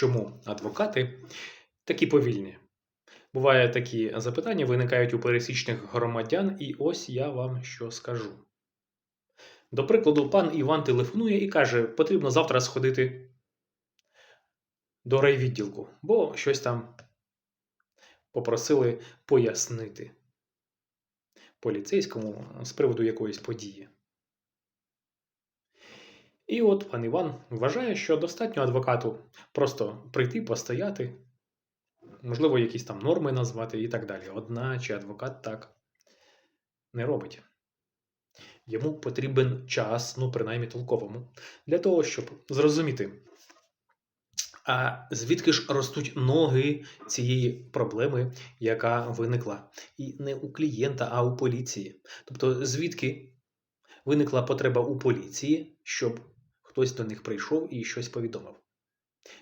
чому адвокати такі повільні. Буває такі запитання, виникають у пересічних громадян, і ось я вам що скажу. До прикладу, пан Іван телефонує і каже, потрібно завтра сходити до райвідділку, бо щось там попросили пояснити поліцейському з приводу якоїсь події. І от пан Іван вважає, що достатньо адвокату просто прийти, постояти, можливо, якісь там норми назвати і так далі. Одначе адвокат так не робить. Йому потрібен час, ну, принаймні толковому, для того, щоб зрозуміти, а звідки ж ростуть ноги цієї проблеми, яка виникла. І не у клієнта, а у поліції. Тобто, звідки виникла потреба у поліції, щоб хтось до них прийшов і щось повідомив.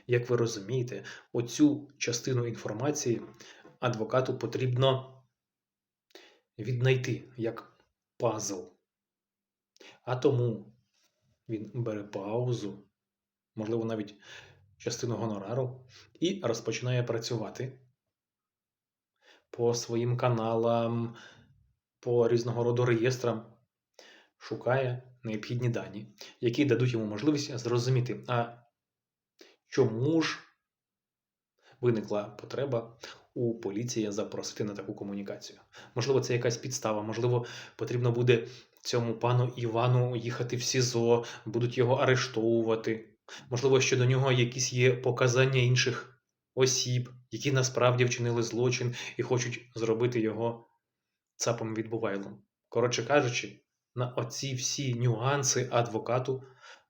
Як ви розумієте, оцю частину інформації адвокату потрібно віднайти як пазл. А тому він бере паузу, можливо, навіть частину гонорару, і розпочинає працювати по своїм каналам, по різного роду реєстрам, шукає необхідні дані, які дадуть йому можливість зрозуміти, а чому ж виникла потреба у поліції запросити на таку комунікацію. Можливо, це якась підстава, можливо, потрібно буде цьому пану Івану їхати в СІЗО, будуть його арештовувати. Можливо, щодо нього якісь є показання інших осіб, які насправді вчинили злочин і хочуть зробити його цапом відбувайлом. Коротше кажучи, на оці всі нюанси адвокату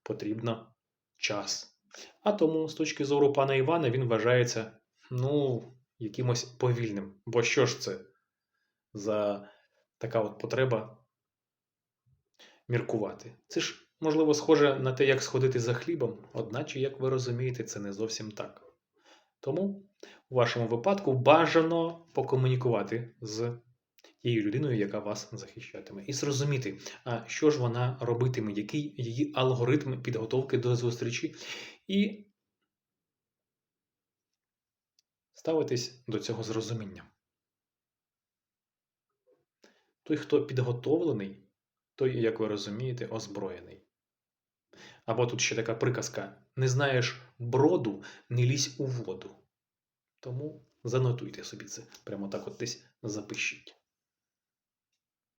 потрібно час. А тому, з точки зору пана Івана, він вважається, ну, якимось повільним. Бо що ж це за така от потреба міркувати? Це ж, можливо, схоже на те, як сходити за хлібом, одначе, як ви розумієте, це не зовсім так. Тому у вашому випадку бажано покомунікувати з тією людиною, яка вас захищатиме, і зрозуміти, що ж вона робитиме, який її алгоритм підготовки до зустрічі, і ставитись до цього з розумінням. Той, хто підготовлений, той, як ви розумієте, озброєний. Або тут ще така приказка: не знаєш броду, не лізь у воду. Тому занотуйте собі це, прямо так от десь запишіть.